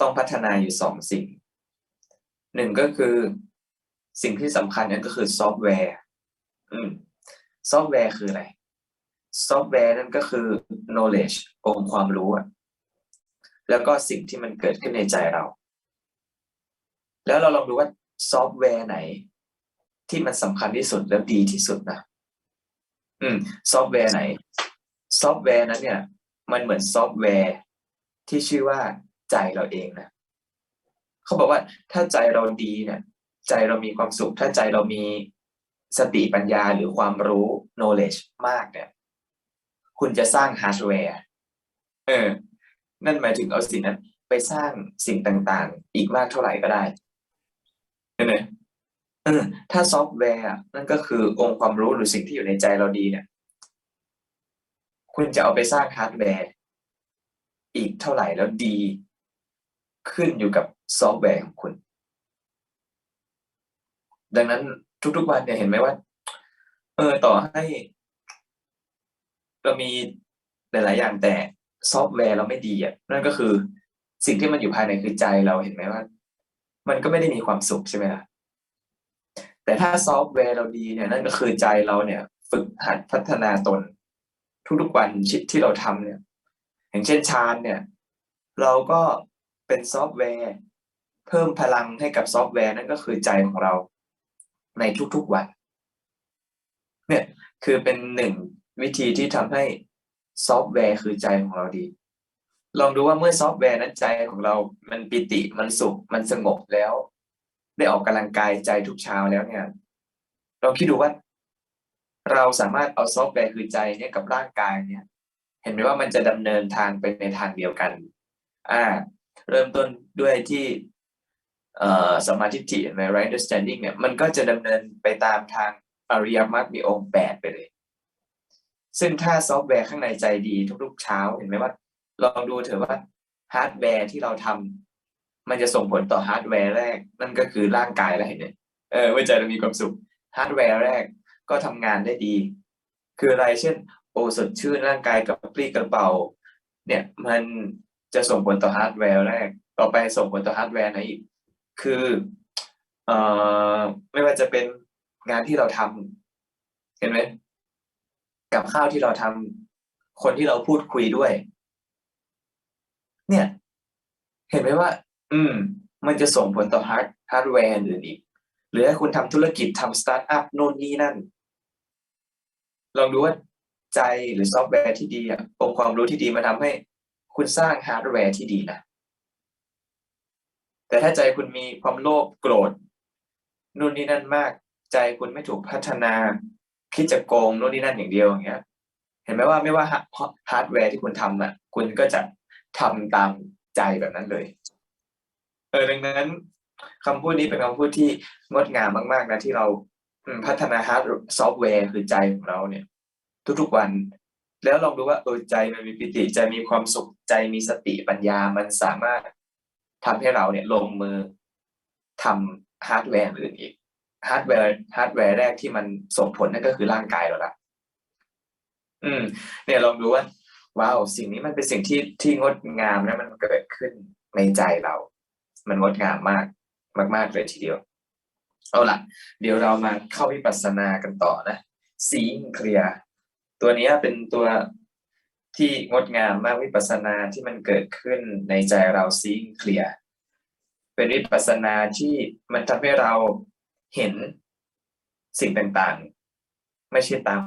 ต้องพัฒนาอยู่สองสิ่งหนึ่งก็คือสิ่งที่สำคัญนั่นก็คือซอฟต์แวร์อืมซอฟต์แวร์คืออะไร ซอฟต์แวร์นั่นก็คือ knowledge องค์ความรู้แล้วก็สิ่งที่มันเกิดขึ้นในใจเรา แล้วเราลองดูว่าซอฟต์แวร์ไหน ที่มันสำคัญที่สุดและดีที่สุดนะอืมซอฟต์แวร์ไหน ซอฟต์แวร์นั้นเนี่ย มันเหมือนซอฟต์แวร์ที่ชื่อว่า ใจเราเองนะเขาบอกว่าถ้าใจเราดีเนี่ยใจเรามีความสุข ถ้าใจเรามีสติปัญญาหรือความรู้ knowledge มากเนี่ย คุณจะสร้างฮาร์ดแวร์เออ นั่นหมายถึงเอาสิ่งนั้นไปสร้างสิ่งต่างๆ อีกมากเท่าไหร่ก็ได้เห็นไหมถ้าซอฟต์แวร์นั่นก็คือองค์ความรู้หรือสิ่งที่อยู่ในใจเราดีเนี่ย คุณจะเอาไปสร้างฮาร์ดแวร์อีกเท่าไหร่แล้วดี ขึ้นอยู่กับซอฟต์แวร์ของคุณ ดังนั้นทุกๆวันเนี่ยเห็นไหมว่า เออต่อให้ เรามีหลายๆอย่างแต่ซอฟต์แวร์เราไม่ดีอะนั่นก็คือสิ่งที่มันอยู่ภายในคือใจเราเห็นไหมว่า มันก็ไม่ได้มีความสุขใช่ไหมล่ะแต่ถ้าซอฟต์แวร์เราดีเนี่ย นั่นก็คือใจเราเนี่ย ฝึกหัดพัฒนาตน ทุกๆวันชิดที่เราทำเนี่ย อย่างเช่นชาญเนี่ย เราก็ เป็นซอฟต์แวร์ เพิ่มพลังให้กับซอฟต์แวร์นั่นก็คือใจของเราในทุกๆวัน เนี่ยคือเป็นหนึ่งวิธีที่ทำให้ซอฟต์แวร์คือใจของเราดี ลองดูว่าเมื่อซอฟต์แวร์นั้นใจของเรา มันปิติมันสุขมันสงบแล้ว ได้ออกกำลังกายใจทุกเช้าแล้วเนี่ยลองคิดดูว่า เราสามารถเอาซอฟต์แวร์คือใจเนี่ยกับร่างกายเนี่ย เห็นไหมว่ามันจะดำเนินทางไปในทางเดียวกัน อ่า เริ่มต้นด้วยที่สมาธิิใน right understanding เนี่ยมันก็จะดำเนินไปตามทางอริยมรรคมีองค์แปดไปเลย ซึ่งถ้าซอฟต์แวร์ข้างในใจดีทุกๆเช้าเห็นไหมว่า ลองดูเถอะว่าฮาร์ดแวร์ที่เราทำมันจะส่งผลต่อฮาร์ดแวร์แรก นั่นก็คือร่างกายแล้วเห็นไหมเออว่าใจเรามีความสุขฮาร์ดแวร์แรกก็ทำงานได้ดี คืออะไรเช่น โอสดชื่นร่างกายกับปรี้กระเป๋าเนี่ยมัน จะส่งผลต่อฮาร์ดแวร์แรก ต่อไปส่งผลต่อฮาร์ดแวร์ไหนอีก คือเอ่อไม่ว่าจะเป็นงานที่เราทำเห็นไหมกับข้าวที่เราทำคนที่เราพูดคุยด้วย เนี่ย เห็นไหมว่า อืม มันจะส่งผลต่อฮาร์ดฮาร์ดแวร์อื่นอีก หรือถ้าคุณทำธุรกิจทำสตาร์ทอัพโน่นนี่นั่นลองดูว่าใจหรือซอฟต์แวร์ที่ดีอะองค์ความรู้ที่ดีมาทำให้ คุณสร้างฮาร์ดแวร์ที่ดีนะ แต่ถ้าใจคุณมีความโลภโกรธนู่นนี่นั่นมาก ใจคุณไม่ถูกพัฒนา คิดจะโกงนู่นนี่นั่นอย่างเดียวอย่างเงี้ย เห็นไหมว่าไม่ว่าฮาร์ดแวร์ที่คุณทำอะ คุณก็จะทำตามใจแบบนั้นเลย เออดังนั้นคำพูดนี้เป็นคำพูดที่งดงามมาก ๆ นะที่เราพัฒนาฮาร์ดซอฟต์แวร์คือใจของเราเนี่ย ทุกๆวัน แล้วลองดูว่าเออใจมันมีปิติใจมีความสุขใจมีสติปัญญามันสามารถทำให้เราเนี่ยลงมือทำฮาร์ดแวร์อื่นอีกฮาร์ดแวร์ฮาร์ดแวร์แรกที่มันส่งผลนั่นก็คือร่างกายเราละอืม เนี่ยลองดูว่าว้าวสิ่งนี้มันเป็นสิ่งที่ที่งดงามและมันเกิดขึ้นในใจเรา มันงดงามมากมาก ๆเลยทีเดียว เอาล่ะ เดี๋ยวเรามาเข้าวิปัสสนากันต่อนะซีเคลียร์ ตัวนี้เป็นตัวที่งดงามมากวิปัสสนาที่มันเกิดขึ้นในใจเราซีเคลียเป็นวิปัสสนาที่มันทำให้เราเห็นสิ่งต่างๆ ไม่ใช่ตาม